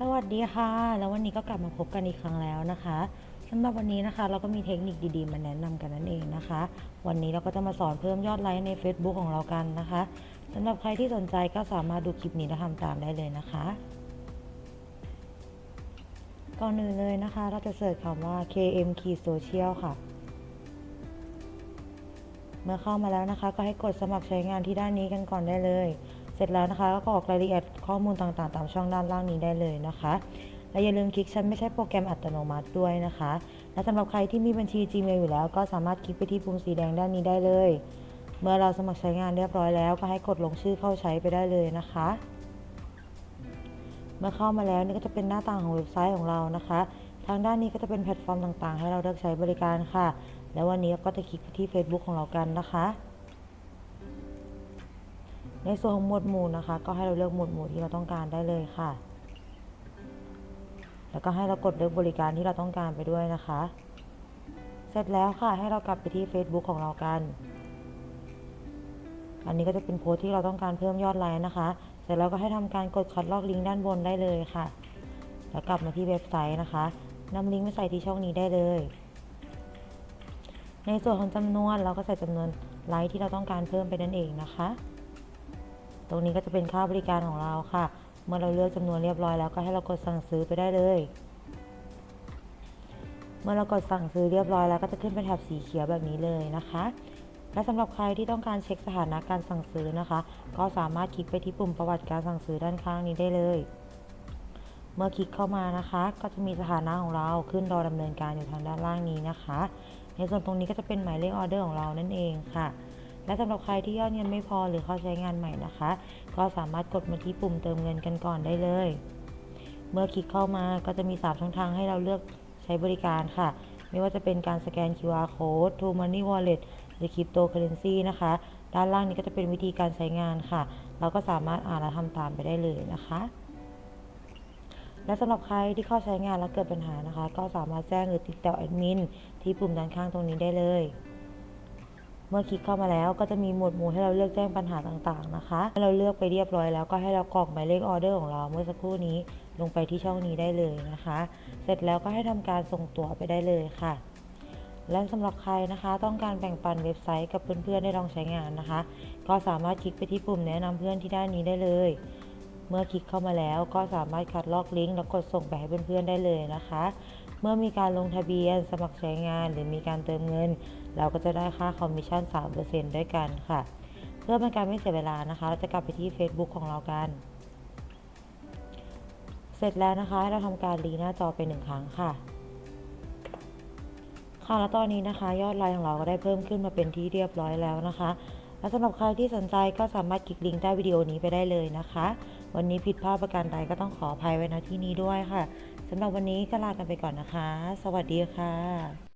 สวัสดีค่ะ แล้ววันนี้ก็กลับมาพบกันอีกครั้งแล้วนะคะสำหรับวันนี้นะคะ เราก็มีเทคนิคดีๆ มาแนะนำกันนั่นเองนะคะ วันนี้เราก็จะมาสอนเพิ่มยอดไลค์ใน Facebook ของเรากันนะคะสำหรับใครที่สนใจก็สามารถดูคลิปนี้และทำตามได้เลยนะคะก่อนอื่นเลยนะคะ เราจะเสิร์ชคำว่า KM Key Social ค่ะ เมื่อเข้ามาแล้วนะคะ ก็ให้กดสมัครใช้งานที่ด้านนี้กันก่อนได้เลย เสร็จแล้วนะคะก็กรอกรายละเอียดข้อมูลต่างๆ ตามช่องด้านล่างนี้ได้เลยนะคะและอย่าลืมคลิกฉันไม่ใช่โปรแกรมอัตโนมัติด้วยนะคะ และสำหรับใครที่มีบัญชี Gmail อยู่แล้ว ก็สามารถคลิกไปที่ปุ่มสีแดงด้านนี้ได้เลย เมื่อเราสมัครใช้งานเรียบร้อยแล้ว ก็ให้กดลงชื่อเข้าใช้ไปได้เลยนะคะ เมื่อเข้ามาแล้วนี่ก็จะเป็นหน้าต่างของเว็บไซต์ของเรานะคะ ทางด้านนี้ก็จะเป็นแพลตฟอร์มต่างๆ ให้เราเลือกใช้บริการค่ะ แล้ววันนี้เราก็จะคลิกไปที่ Facebook ของเรากันนะคะ ในส่วนของหมวดหมู่นะคะ ก็ให้เราเลือกหมวดหมู่ที่เราต้องการได้เลยค่ะ แล้วก็ให้เรากดเลือกบริการที่เราต้องการไปด้วยนะคะ เสร็จแล้วค่ะ ให้เรากลับไปที่ Facebook ของเรากัน อันนี้ก็จะเป็นโพสต์ที่เราต้องการเพิ่มยอดไลค์นะคะ เสร็จแล้วก็ให้ทำการกดคัดลอกลิงก์ด้านบนได้เลยค่ะ แล้วกลับมาที่เว็บไซต์นะคะนำลิงก์ไปใส่ที่ช่องนี้ได้เลย ในส่วนของจำนวนเราก็ใส่จำนวนไลค์ที่เราต้องการเพิ่มไปนั่นเองนะคะ รงนี้ก็จะเป็นค่าบริการของเราค่ะ เมื่อเราเลือกจำนวนเรียบร้อยแล้วก็ให้เรากดสั่งซื้อไปได้เลย เมื่อเรากดสั่งซื้อเรียบร้อยแล้วก็จะขึ้นเป็นแถบสีเขียวแบบนี้เลยนะคะและสำหรับใครที่ต้องการเช็คสถานะการสั่งซื้อนะคะ ก็สามารถคลิกไปที่ปุ่มประวัติการสั่งซื้อด้านข้างนี้ได้เลย เมื่อคลิกเข้ามานะคะ ก็จะมีสถานะของเราขึ้นรอดำเนินการอยู่ทางด้านล่างนี้นะคะ ในส่วนตรงนี้ก็จะเป็นหมายเลขออเดอร์ของเรานั่นเองค่ะ และสำหรับใครที่ยอดเงินไม่พอหรือเข้าใช้งานใหม่นะคะ ก็สามารถกดมาที่ปุ่มเติมเงินกันก่อนได้เลย เมื่อคลิกเข้ามาก็จะมี3ช่องทางให้เราเลือกใช้บริการค่ะ ไม่ว่าจะเป็นการสแกน QR code True Money Wallet หรือ Cryptocurrency นะคะ ด้านล่างนี้ก็จะเป็นวิธีการใช้งานค่ะ เราก็สามารถอ่านและทำตามไปได้เลยนะคะและสำหรับใครที่เข้าใช้งานแล้วเกิดปัญหานะคะ ก็สามารถแจ้งหรือติดต่อแอดมินที่ปุ่มด้านข้างตรงนี้ได้เลย เมื่อคลิกเข้ามาแล้วก็จะมีหมวดหมู่ให้เราเลือกแจ้งปัญหาต่างๆนะคะให้เราเลือกไปเรียบร้อยแล้วก็ให้เรากรอกหมายเลขออเดอร์ของเราเมื่อสักครู่นี้ลงไปที่ช่องนี้ได้เลยนะคะ เสร็จแล้วก็ให้ทำการส่งตั๋วไปได้เลยค่ะ และสำหรับใครนะคะ ต้องการแบ่งปันเว็บไซต์กับเพื่อนๆได้ลองใช้งานนะคะ ก็สามารถคลิกไปที่ปุ่มแนะนำเพื่อนที่ด้านนี้ได้เลย เมื่อคลิกเข้ามาแล้วก็สามารถคัดลอกลิงก์แล้วกดส่งไปให้เพื่อนๆได้เลยนะคะ เมื่อมีการลงทะเบียนสมัครใช้งานหรือมีการเติมเงิน เราก็จะได้ค่าคอมมิชชั่น 3%ด้วยกันค่ะ เพื่อเป็นการไม่เสียเวลานะคะ เราจะกลับไปที่ Facebook ของเรากัน เสร็จแล้วนะคะให้เราทำการรีหน้าจอไปหนึ่งครั้งค่ะค่ะแล้วตอนนี้นะคะ ยอดไลค์ของเราก็ได้เพิ่มขึ้นมาเป็นที่เรียบร้อยแล้วนะคะ และสำหรับใครที่สนใจก็สามารถคลิกลิงก์ใต้วิดีโอนี้ไปได้เลยนะคะ วันนี้ผิดพลาดประการใดก็ต้องขออภัยไว้ณที่นี้ด้วยค่ะสำหรับวันนี้ก็ลากันไปก่อนนะคะ สวัสดีค่ะ